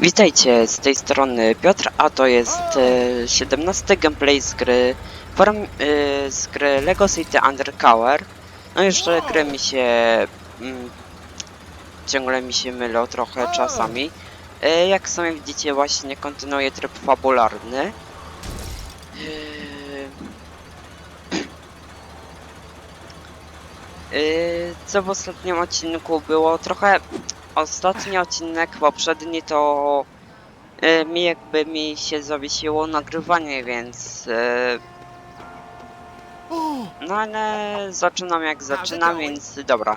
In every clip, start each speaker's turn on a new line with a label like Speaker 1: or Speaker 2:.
Speaker 1: Witajcie, z tej strony Piotr, a to jest e, 17 gameplay z gry form, e, z gry Lego City Undercover. No jeszcze gry mi się mm, ciągle mi się mylą trochę czasami. E, jak sami widzicie właśnie kontynuuję tryb fabularny. E, e, co w ostatnim odcinku było trochę ostatni odcinek poprzedni to y, mi jakby mi się zawiesiło nagrywanie, więc y, no ale zaczynam jak zaczynam, więc dobra.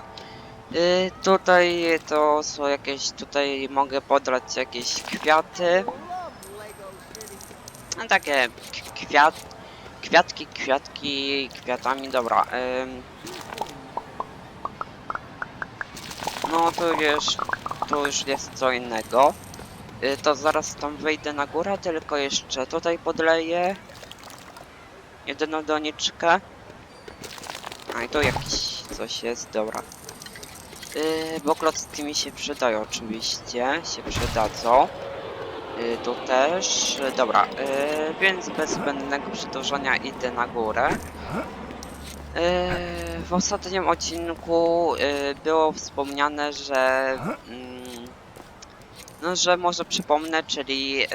Speaker 1: Y, tutaj to są jakieś, tutaj mogę podrać jakieś kwiaty. No takie kwiat, kwiatki, kwiatki, kwiatami, dobra. No to już, to już jest co innego. Y, To zaraz tam wejdę na górę, tylko jeszcze tutaj podleję jedną doniczkę. A i tu jakiś coś jest, dobra. Yy, bo klocki mi się przydają oczywiście, się przydadzą. Yy, tu też, yy, dobra, yy, więc bez zbędnego przedłużania idę na górę. Yy, w ostatnim odcinku yy, było wspomniane, że mm, no, że może przypomnę, czyli yy,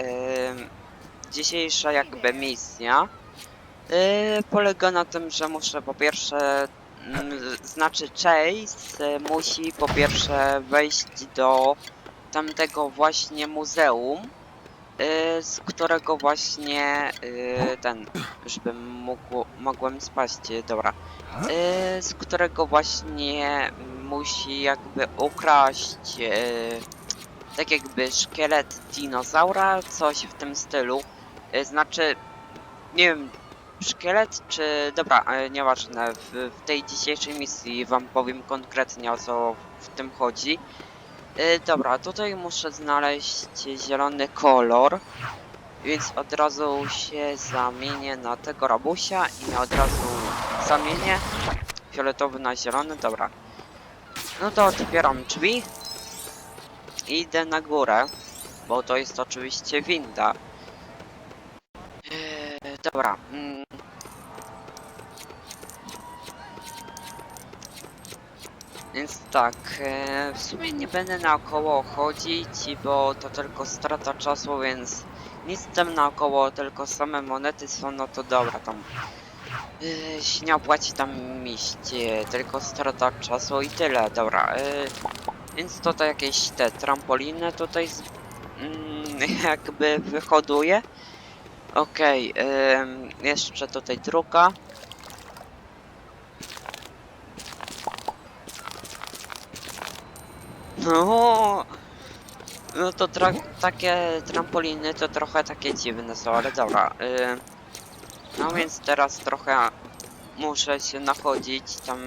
Speaker 1: dzisiejsza jakby misja polega na tym, że muszę po pierwsze mm, znaczy Chase musi po pierwsze wejść do tamtego właśnie muzeum z którego właśnie yy, ten już bym mógł, mogłem spaść, dobra yy, z którego właśnie musi jakby ukraść yy, tak jakby szkielet dinozaura, coś w tym stylu. Yy, znaczy, nie wiem, szkielet czy... Dobra, yy, nieważne, w, w tej dzisiejszej misji wam powiem konkretnie o co w tym chodzi. Yy, dobra, tutaj muszę znaleźć zielony kolor. Więc od razu się zamienię na tego rabusia i od razu zamienię fioletowy na zielony, dobra. No to otwieram drzwi. I idę na górę, bo to jest oczywiście winda. Eee, dobra. Więc tak, e, w sumie nie będę naokoło chodzić, bo to tylko strata czasu, więc nic tam naokoło, tylko same monety są, no to dobra, tam yy, się nie opłaci tam iść, yy, tylko strata czasu i tyle, dobra. Yy, więc tutaj jakieś te trampoliny tutaj z, mm, jakby wyhoduje. Okej, yy, jeszcze tutaj druga. No, no to tra takie trampoliny to trochę takie dziwne są, ale dobra. Yy, no więc teraz trochę muszę się nachodzić tam,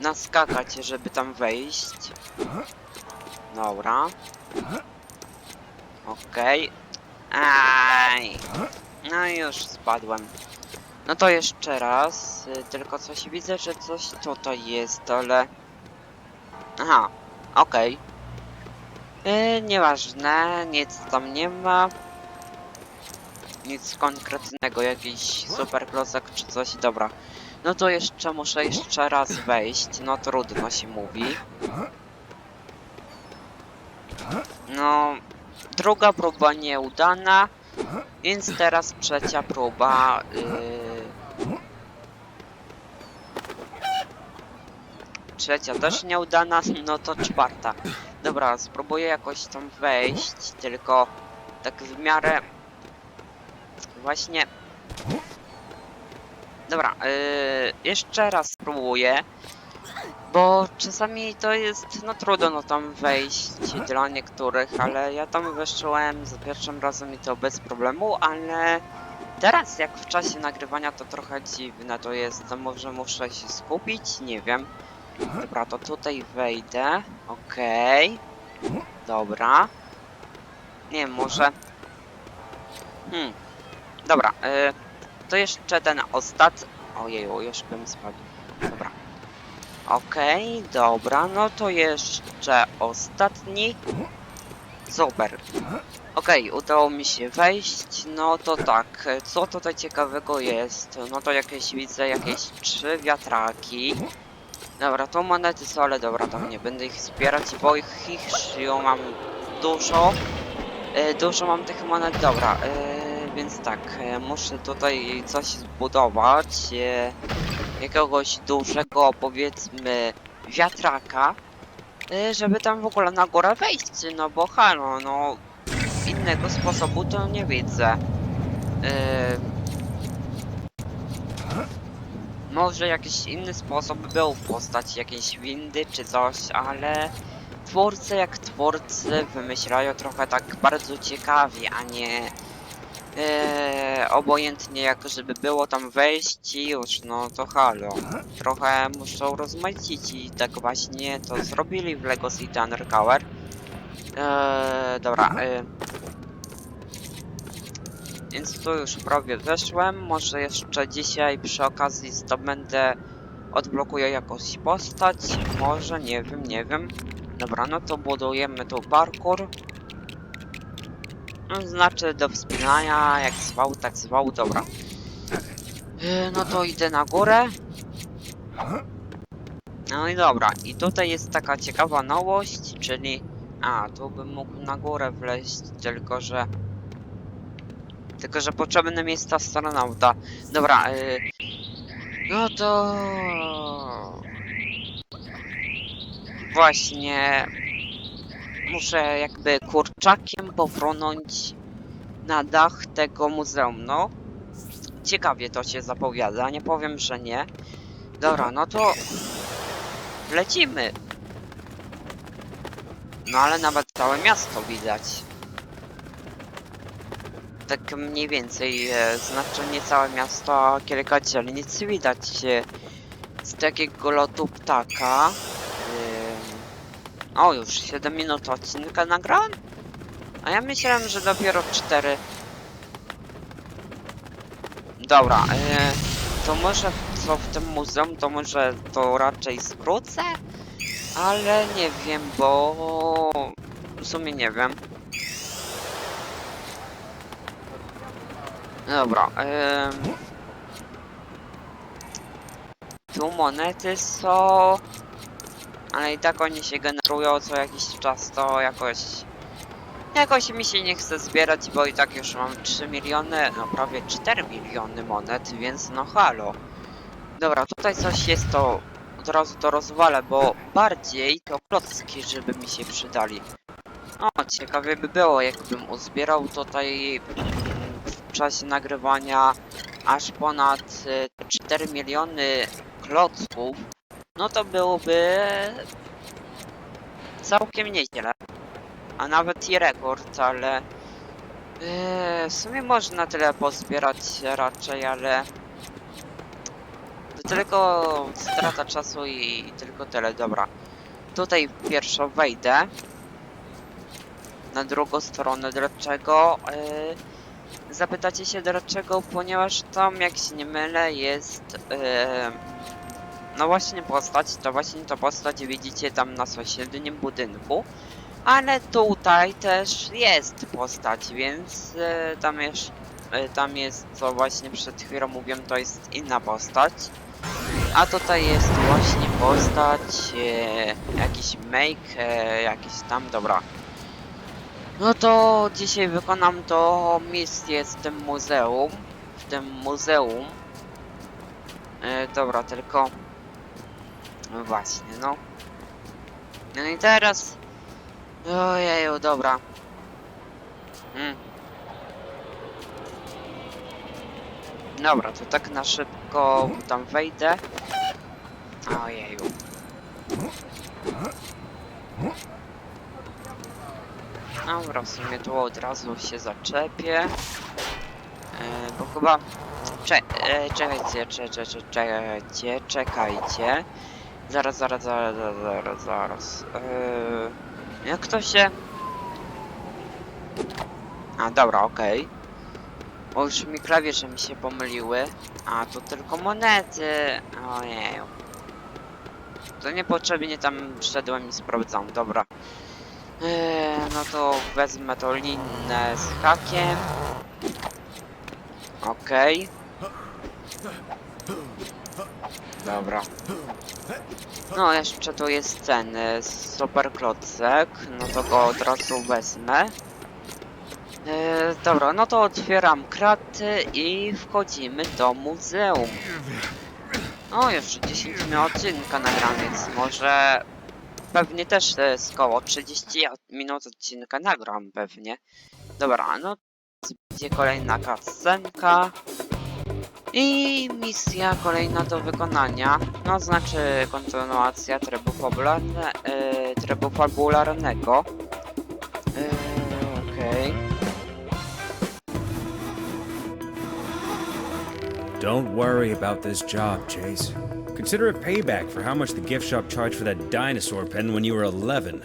Speaker 1: naskakać, żeby tam wejść. Dobra. Okej. Aj. No już spadłem. No to jeszcze raz, y, tylko coś widzę, że coś tutaj jest, ale... Aha, okej. Yy, nieważne, nic tam nie ma. Nic konkretnego, jakiś super klocek czy coś, dobra. No to jeszcze muszę jeszcze raz wejść, no trudno się mówi. No, druga próba nieudana, więc teraz trzecia próba. Yy... Trzecia też nieudana, no to czwarta. Dobra, spróbuję jakoś tam wejść, tylko tak w miarę właśnie. Dobra, yy, jeszcze raz spróbuję, bo czasami to jest no trudno no tam wejść dla niektórych, ale ja tam weszłem za pierwszym razem i to bez problemu, ale teraz jak w czasie nagrywania to trochę dziwne to jest, to może muszę się skupić, nie wiem. Dobra, to tutaj wejdę. Okej. Dobra. Nie może... Hmm. Dobra, y, to jeszcze ten ostat... Ojeju, już bym spadł. Dobra. Okej, dobra, no to jeszcze ostatni. Super. Okej, udało mi się wejść. No to tak, co tutaj ciekawego jest? No to jakieś widzę, jakieś trzy wiatraki. Dobra, to monety są, ale dobra, tam nie będę ich zbierać, bo ich, ich ją mam dużo. E, dużo mam tych monet, dobra, e, więc tak, e, muszę tutaj coś zbudować. E, jakiegoś dużego, powiedzmy, wiatraka. E, żeby tam w ogóle na górę wejść, no bo halo, no innego sposobu to nie widzę. E, może jakiś inny sposób był w postaci jakiejś windy czy coś, ale twórcy jak twórcy wymyślają trochę tak bardzo ciekawie, a nie e, obojętnie jak żeby było tam wejść i już, no to halo. Trochę muszą rozmaicić i tak właśnie to zrobili w Lego City Undercover. E, dobra, e, więc tu już prawie weszłem. Może jeszcze dzisiaj przy okazji zdobędę, odblokuję jakąś postać. Może, nie wiem, nie wiem. Dobra, no to budujemy tu parkour. No, znaczy do wspinania, jak zwał, tak zwał, dobra. Yy, no to idę na górę. No i dobra, i tutaj jest taka ciekawa nowość, czyli... A, tu bym mógł na górę wleźć, tylko że... Tylko, że potrzebne miejsca astronauta. Dobra, yy... No to... Właśnie... Muszę jakby kurczakiem pofrunąć na dach tego muzeum, no. Ciekawie to się zapowiada, nie powiem, że nie. Dobra, no to... Lecimy! No ale nawet całe miasto widać tak mniej więcej, e, znaczy nie całe miasto, kilka dzielnic widać e, z takiego lotu ptaka. Ym, o, już 7 minut odcinka nagrałem? A ja myślałem, że dopiero 4. Dobra, e, to może co w tym muzeum, to może to raczej skrócę? Ale nie wiem, bo w sumie nie wiem. Dobra, ym... Tu monety są... Ale i tak oni się generują co jakiś czas, to jakoś... Jakoś mi się nie chce zbierać, bo i tak już mam 3 miliony, no prawie 4 miliony monet, więc no halo. Dobra, tutaj coś jest, to od razu to rozwalę, bo bardziej to klocki, żeby mi się przydali. O, ciekawie by było, jakbym uzbierał tutaj w czasie nagrywania aż ponad y, 4 miliony klocków, no to byłoby całkiem nieźle. A nawet i rekord, ale yy, w sumie można tyle pozbierać raczej, ale to tylko strata czasu i tylko tyle, dobra. Tutaj pierwszo wejdę na drugą stronę, dlaczego? Yy, Zapytacie się dlaczego, ponieważ tam, jak się nie mylę, jest yy, no właśnie postać, to właśnie to postać widzicie tam na sąsiednim budynku, ale tutaj też jest postać, więc yy, tam jest, yy, tam jest, co właśnie przed chwilą mówiłem, to jest inna postać. A tutaj jest właśnie postać, yy, jakiś make, yy, jakiś tam, dobra. No to dzisiaj wykonam to misję z tym muzeum. W tym muzeum. E, dobra, tylko... Właśnie, no. No i teraz... Ojeju, dobra. Mm. Dobra, to tak na szybko tam wejdę. Ojeju. Dobra, w sumie tu od razu się zaczepię. E, bo chyba... Cze e, czekajcie, cze cze cze czekajcie, czekajcie. Zaraz, zaraz, zaraz, zaraz, zaraz. E, jak to się... A, dobra, okej. Bo już mi klawisze mi się pomyliły. A, tu tylko monety. Ojeju. To niepotrzebnie tam wszedłem i sprawdzam, dobra. Eee, no to wezmę to linę z hakiem. Okej. Dobra. No jeszcze tu jest ten y, super klocek, no to go od razu wezmę. Eee, dobra, no to otwieram kraty i wchodzimy do muzeum. O, już 10 minut odcinka nagram, może pewnie też to jest koło 30 minut odcinka nagram pewnie. Dobra, no będzie kolejna kasenka. I misja kolejna do wykonania, no znaczy kontynuacja trybu, fabularne, e, trybu fabularnego. E, Okej.
Speaker 2: Don't worry about this job, Chase. Consider it payback for how much the gift shop charged for that dinosaur pen when you were 11.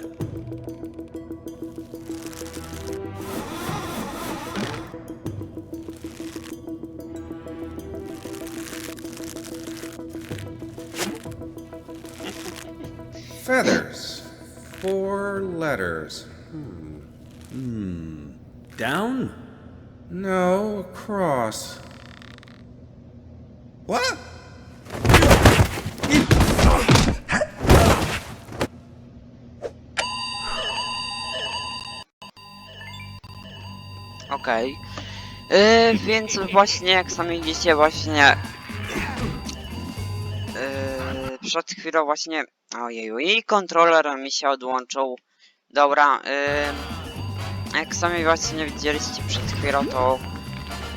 Speaker 3: Feathers. Four letters. Hmm.
Speaker 2: Down?
Speaker 3: No, across.
Speaker 1: E, więc właśnie jak sami widzicie właśnie e, przed chwilą właśnie ojeju i kontroler mi się odłączył. Dobra, e, jak sami właśnie widzieliście przed chwilą to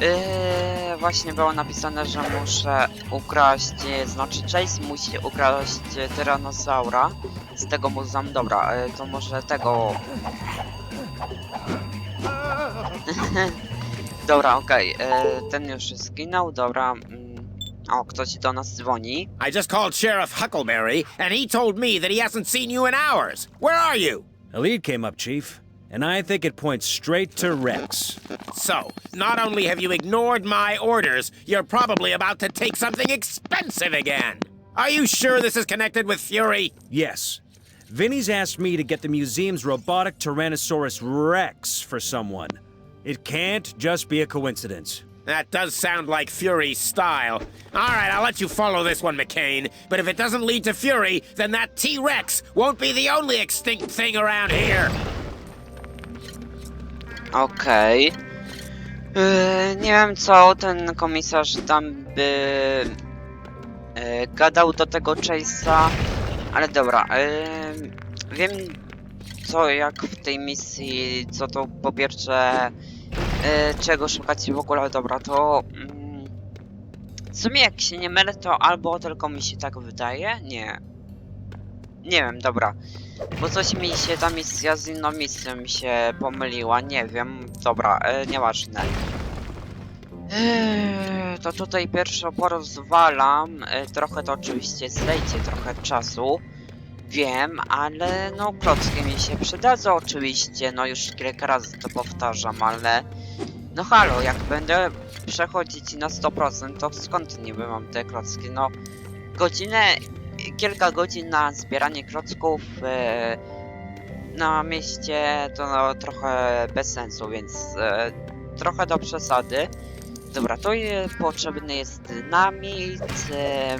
Speaker 1: e, właśnie było napisane, że muszę ukraść, e, znaczy Chase musi ukraść e, Tyrannosaura z tego muzeum. Dobra, e, to może tego Dobra, okej, e, ten już zginął, dobra. Mm, o, ktoś do nas dzwoni.
Speaker 4: I just called Sheriff Huckleberry, and he told me that he hasn't seen you in hours. Where are you?
Speaker 2: A lead came up, Chief, and I think it points straight to Rex.
Speaker 4: So, not only have you ignored my orders, you're probably about to take something expensive again. Are you sure this is connected with Fury?
Speaker 2: Yes. Vinny's asked me to get the museum's robotic Tyrannosaurus Rex for someone. It can't just be a coincidence.
Speaker 4: That does sound like Fury's style. All right, I'll let you follow this one, McCain. But if it doesn't lead to Fury, then that T Rex won't be the only extinct thing around here.
Speaker 1: Okej. E, nie wiem co ten komisarz tam by e, gadał do tego Chase'a, ale dobra. E, wiem co jak w tej misji, co to po pierwsze czego szukać w ogóle, dobra, to mm, w sumie jak się nie mylę, to albo tylko mi się tak wydaje, nie. Nie wiem, dobra. Bo coś mi się ta misja z inną misją mi się pomyliła, nie wiem. Dobra, e, nieważne. Eee, to tutaj pierwsze porozwalam. E, trochę to oczywiście zejdzie trochę czasu. Wiem, ale no klocki mi się przydadzą oczywiście. No już kilka razy to powtarzam, ale... No halo, jak będę przechodzić na 100%, to skąd niby mam te klocki? No godzinę kilka godzin na zbieranie klocków e, na mieście to no, trochę bez sensu, więc e, trochę do przesady. Dobra, to je, potrzebny jest dynamit. E,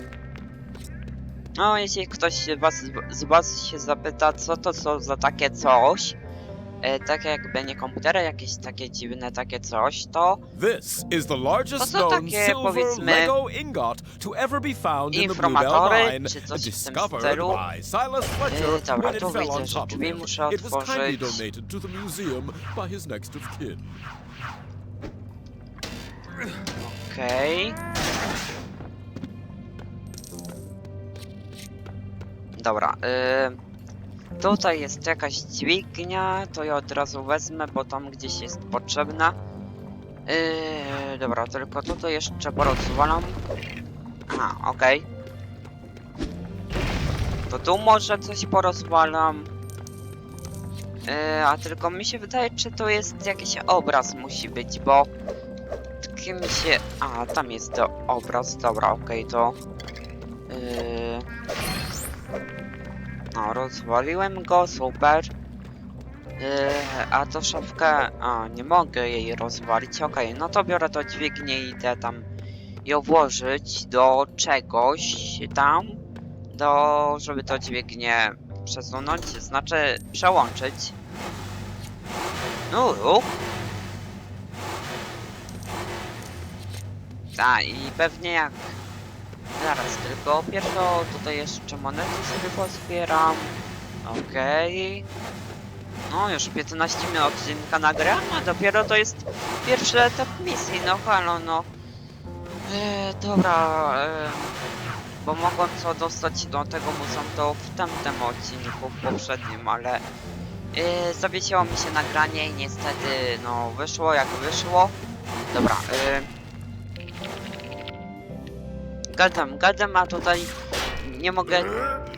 Speaker 1: no, jeśli ktoś was, z was się zapyta, co to są za takie coś, e, takie jakby nie komputery, jakieś takie dziwne takie coś, to
Speaker 5: This is the largest
Speaker 1: To są
Speaker 5: known
Speaker 1: takie,
Speaker 5: silver
Speaker 1: powiedzmy,
Speaker 5: Lego ingot to ever be found in the Bluebell
Speaker 1: informatory,
Speaker 5: Mine,
Speaker 1: czy coś w tym
Speaker 5: discovered
Speaker 1: stylu.
Speaker 5: by Silas Fletcher
Speaker 1: E, dobra,
Speaker 5: when it
Speaker 1: tu
Speaker 5: fell
Speaker 1: widzę,
Speaker 5: on
Speaker 1: że
Speaker 5: top of
Speaker 1: drzwi
Speaker 5: him.
Speaker 1: muszę
Speaker 5: It was kindly
Speaker 1: otworzyć.
Speaker 5: donated to the museum by his next of kin.
Speaker 1: Okej. Dobra, y, tutaj jest jakaś dźwignia, to ja od razu wezmę, bo tam gdzieś jest potrzebna. Yy, dobra, tylko tutaj jeszcze porozwalam. Aha, okej. To tu może coś porozwalam. Yy, a tylko mi się wydaje, czy to jest jakiś obraz musi być, bo mi się... A, tam jest to obraz, dobra, okej, to... Yy... No, rozwaliłem go, super. a to szafkę... A, nie mogę jej rozwalić. Okej, no to biorę to dźwignię i idę tam ją włożyć do czegoś tam, do... żeby to dźwignię przesunąć, znaczy przełączyć. No, ruch. Tak, i pewnie jak... Zaraz, tylko pierwsze tutaj jeszcze monety sobie pozbieram. Okej. No, już 15 minut odcinka nagram, a dopiero to jest pierwszy etap misji, no halo, no. Eee, dobra, eee, bo mogłem co dostać do tego muzeum to w tamtym odcinku, poprzednim, ale eee, zawiesiło mi się nagranie i niestety, no, wyszło jak wyszło. Dobra, eee, gadam, gadam, a tutaj nie mogę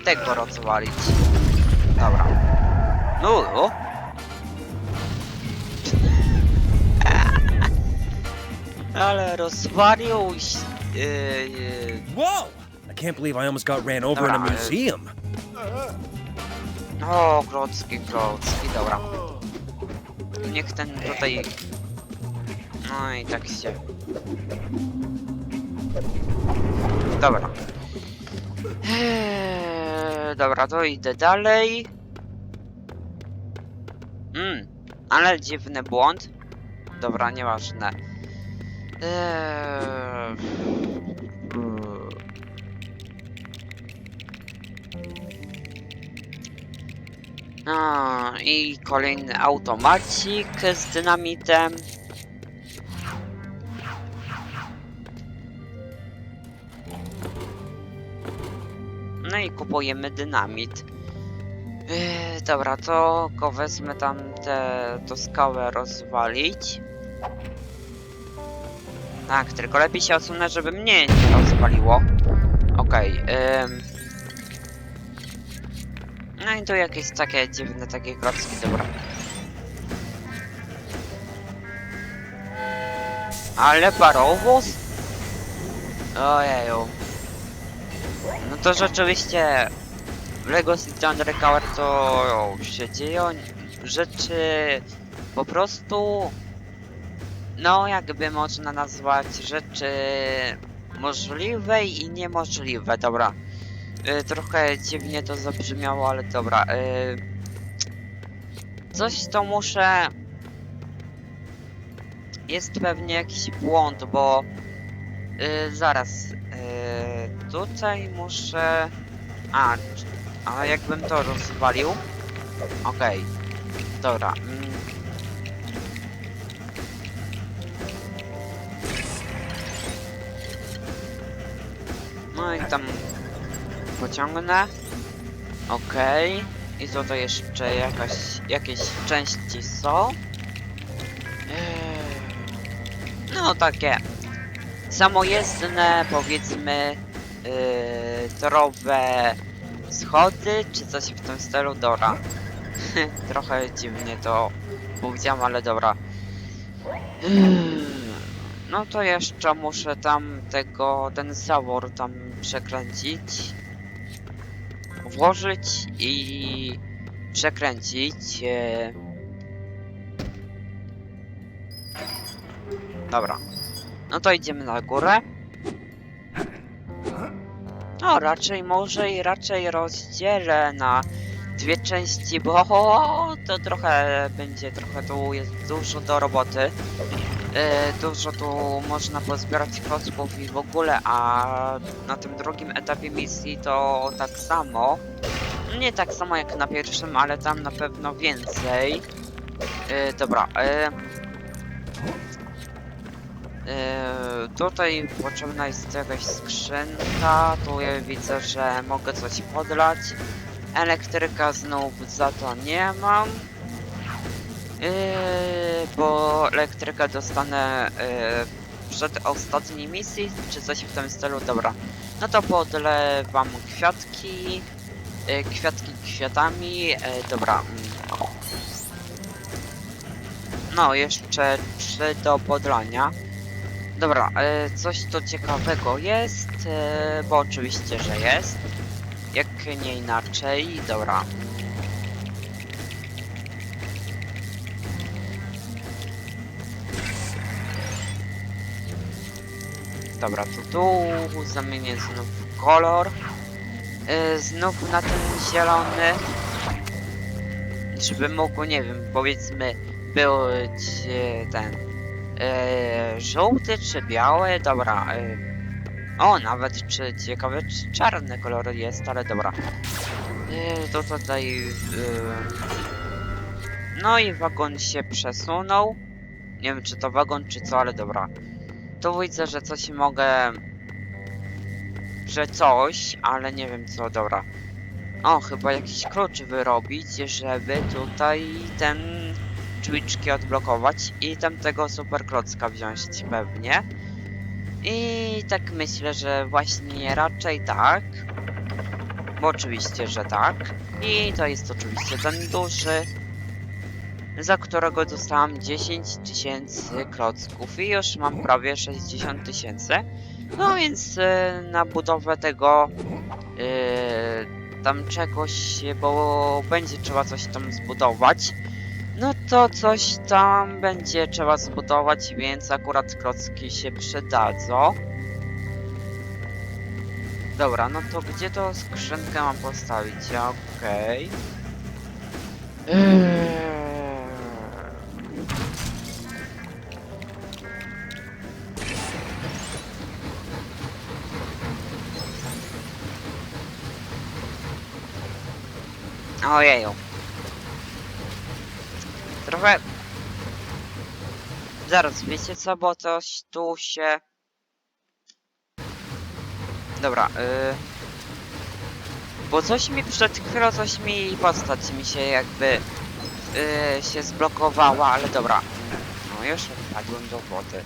Speaker 1: tego rozwalić. Dobra. No, no. Ale rozwalił... Yy, yy,
Speaker 2: Whoa! I can't believe I almost got ran over in a
Speaker 1: Dobra,
Speaker 2: museum.
Speaker 1: O, klocki, klocki, dobra. Niech ten tutaj... No i tak się... Dobra. Eee, dobra, to idę dalej. Mm, ale dziwny błąd. Dobra, nieważne. Eee... A, i kolejny automacik z dynamitem. No i kupujemy dynamit. Yy, dobra, to go wezmę tam tę skałę rozwalić. Tak, tylko lepiej się odsunę, żeby mnie nie rozwaliło. Okej, ym. No i tu jakieś takie dziwne takie klocki, dobra. Ale parowóz? Ojeju. No to rzeczywiście w Lego City Undercover to się dzieją rzeczy po prostu no jakby można nazwać rzeczy możliwe i niemożliwe, dobra. Y, trochę dziwnie to zabrzmiało, ale dobra. Y, coś to muszę. Jest pewnie jakiś błąd, bo y, zaraz. Tutaj muszę. A, c- a jakbym to rozwalił? Okej. Dobra. Mm. No i tam pociągnę. Okej. I co to jeszcze jakaś, jakieś części są? Eee, No takie samojezdne, powiedzmy torowe schody, czy coś w tym stylu, dobra. Trochę dziwnie to powiedziałem, ale dobra. No to jeszcze muszę tam tego, ten zawór tam przekręcić włożyć i przekręcić. e. Dobra. No to idziemy na górę. No raczej może i raczej rozdzielę na dwie części, bo to trochę będzie, trochę tu jest dużo do roboty. E, dużo tu można pozbierać klocków i w ogóle, a na tym drugim etapie misji to tak samo. Nie tak samo jak na pierwszym, ale tam na pewno więcej. E, dobra. E, e, tutaj potrzebna jest jakaś skrzynka. Tu ja widzę, że mogę coś podlać. Elektryka znów za to nie mam. Yy, bo elektrykę dostanę yy, przed ostatniej misji, czy coś w tym stylu. Dobra, no to podlewam kwiatki, yy, kwiatki kwiatami, yy, dobra. No, jeszcze trzy do podlania. Dobra, e, coś to ciekawego jest, e, bo oczywiście, że jest. Jak nie inaczej, dobra. Dobra, to tu zamienię znów kolor. E, znów na ten zielony. Żeby mógł, nie wiem, powiedzmy, być e, ten e, żółty czy biały, dobra. E, o, nawet czy ciekawe czy czarny kolor jest, ale dobra. E, to tutaj... No i wagon się przesunął. Nie wiem czy to wagon czy co, ale dobra. Tu widzę, że coś mogę... Że coś, ale nie wiem co, dobra. O, chyba jakiś klucz wyrobić, żeby tutaj ten drzwiczki odblokować i tamtego super klocka wziąć pewnie. I tak myślę, że właśnie raczej tak. Bo oczywiście, że tak. I to jest oczywiście ten duży, za którego dostałam 10 tysięcy klocków i już mam prawie 60 tysięcy. No więc e, na budowę tego e, tam czegoś, bo będzie trzeba coś tam zbudować. No to coś tam będzie trzeba zbudować, więc akurat klocki się przydadzą. Dobra, no to gdzie to skrzynkę mam postawić? Okej. Eee. Ojeju. Zaraz, wiecie co, bo coś tu się... Dobra, yy... Bo coś mi przed coś mi postać mi się jakby... Yy, się zblokowała, ale dobra. No już wpadłem do wody.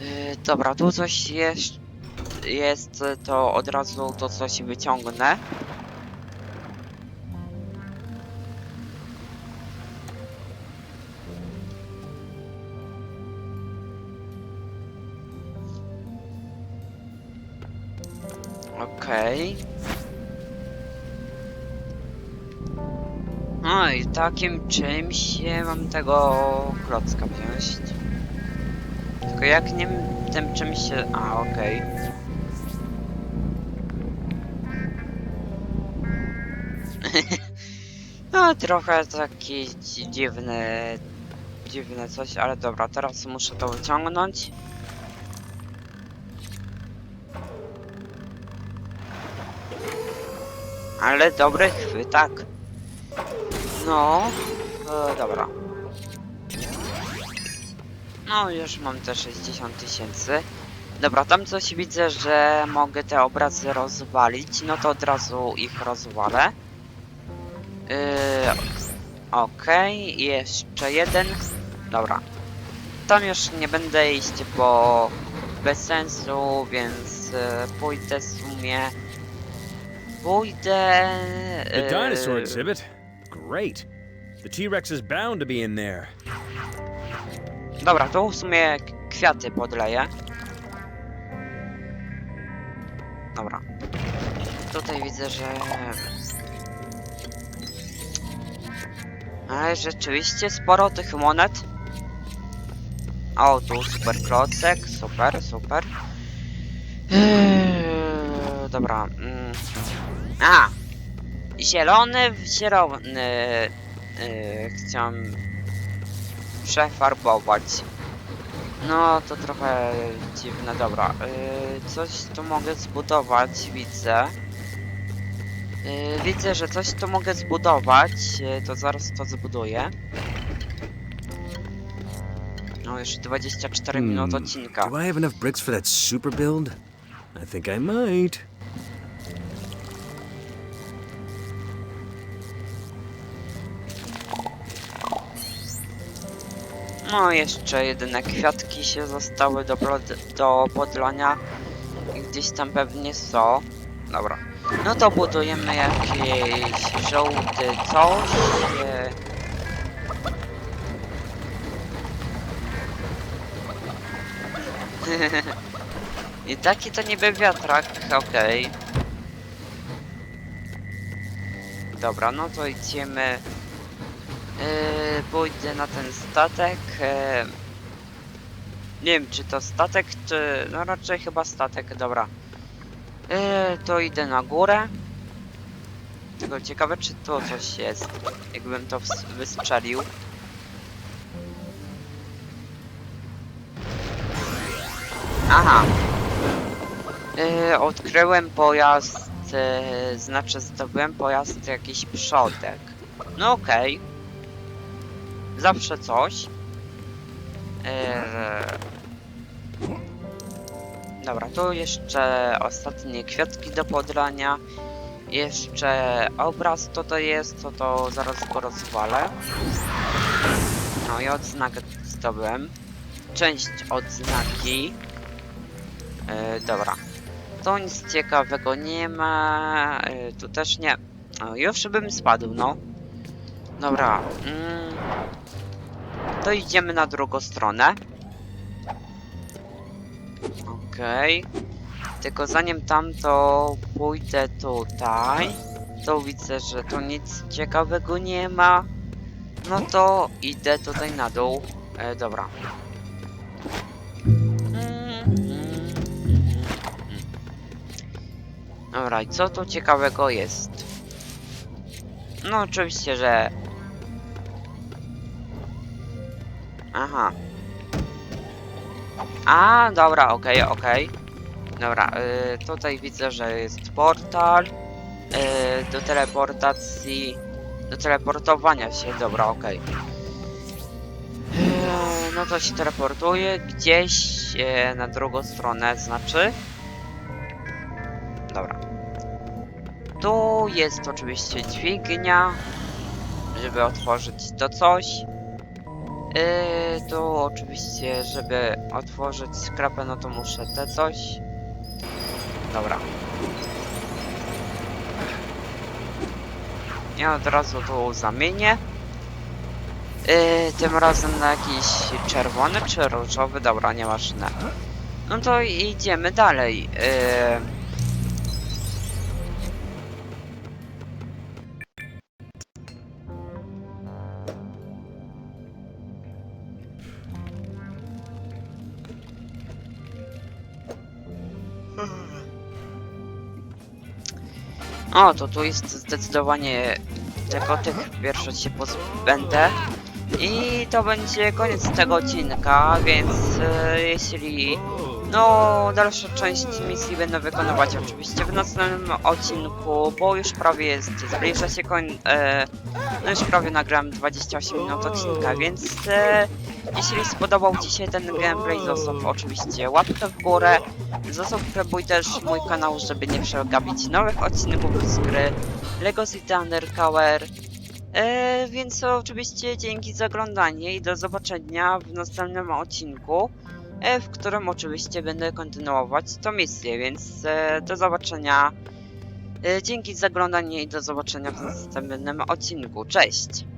Speaker 1: Yy, dobra, tu coś jest... Jest, to od razu to coś wyciągnę. Okej. No i takim czymś e, mam tego klocka wziąć. Tylko jak nim tym czymś się... A, okej. no trochę taki dzi- dziwny... Dziwne coś, ale dobra, teraz muszę to wyciągnąć. Ale dobry chwytak. No, e, dobra. No, już mam te 60 tysięcy. Dobra, tam coś widzę, że mogę te obrazy rozwalić, no to od razu ich rozwalę. Yy, Okej, jeszcze jeden. Dobra. Tam już nie będę iść, bo bez sensu, więc e, pójdę w sumie pójdę.
Speaker 2: The dinosaur
Speaker 1: e,
Speaker 2: exhibit? Great. The T Rex is bound to be in there.
Speaker 1: Dobra, to w sumie kwiaty podleję. Dobra. Tutaj widzę, że... Ale rzeczywiście sporo tych monet. O, tu super klocek, super, super. Eee, dobra. Mm. A! Zielony w zielony. Yy, chciałem przefarbować. No to trochę dziwne, dobra. Yy, coś tu mogę zbudować, widzę. Yy, widzę, że coś tu mogę zbudować, yy, to zaraz to zbuduję. No już 24 minut
Speaker 2: Hmm,
Speaker 1: odcinka.
Speaker 2: Do I have enough bricks for that super build? I think I might.
Speaker 1: No jeszcze jedyne kwiatki się zostały do, do podlania. Gdzieś tam pewnie są. Dobra. No to budujemy jakiś żółty coś. e, I taki to niby wiatrak, okej. Dobra, no to idziemy. Yy, pójdę na ten statek. Yy, Nie wiem, czy to statek, czy... No raczej chyba statek, dobra. Yy, to idę na górę. Tylko ciekawe, czy tu coś jest. Jakbym to wystrzelił. Aha. Yy, odkryłem pojazd, yy, znaczy zdobyłem pojazd jakiś przodek. No okej. Zawsze coś. Eee... Dobra, tu jeszcze ostatnie kwiatki do podlania. Jeszcze obraz to to jest, to to zaraz go rozwalę. No i odznakę zdobyłem. Część odznaki. E, dobra. Tu nic ciekawego nie ma. E, tu też nie. O, już bym spadł, no. Dobra. Mm, to idziemy na drugą stronę. Okej. Tylko zanim tam to pójdę tutaj. To widzę, że tu nic ciekawego nie ma. No to idę tutaj na dół. E, dobra. Dobra, i co tu ciekawego jest? No oczywiście, że... Aha. A, dobra, okej, okej. Dobra, y, tutaj widzę, że jest portal. Y, do teleportacji... Do teleportowania się, dobra, okej. Y, no to się teleportuje gdzieś y, na drugą stronę, znaczy. Dobra. Tu jest oczywiście dźwignia, żeby otworzyć to coś. Yy, tu oczywiście, żeby otworzyć skrapę, no to muszę te coś. Dobra. Ja od razu tu zamienię. Yy, tym razem na jakiś czerwony czy różowy, dobra, nieważne. No to idziemy dalej. Yy, O, to tu jest zdecydowanie tylko tych pierwszy się pozbędę. I to będzie koniec tego odcinka, więc e, jeśli no dalsza część misji będę wykonywać oczywiście w następnym odcinku, bo już prawie jest, zbliża się koń, e, no już prawie nagrałem 28 minut odcinka, więc e, jeśli spodobał Ci się ten gameplay, zostaw oczywiście łapkę w górę, zasubskrybuj też mój kanał, żeby nie przegapić nowych odcinków z gry LEGO City Undercover. E, więc oczywiście dzięki za oglądanie i do zobaczenia w następnym odcinku, w którym oczywiście będę kontynuować tą misję, więc e, do zobaczenia. E, dzięki za oglądanie i do zobaczenia w następnym odcinku. Cześć!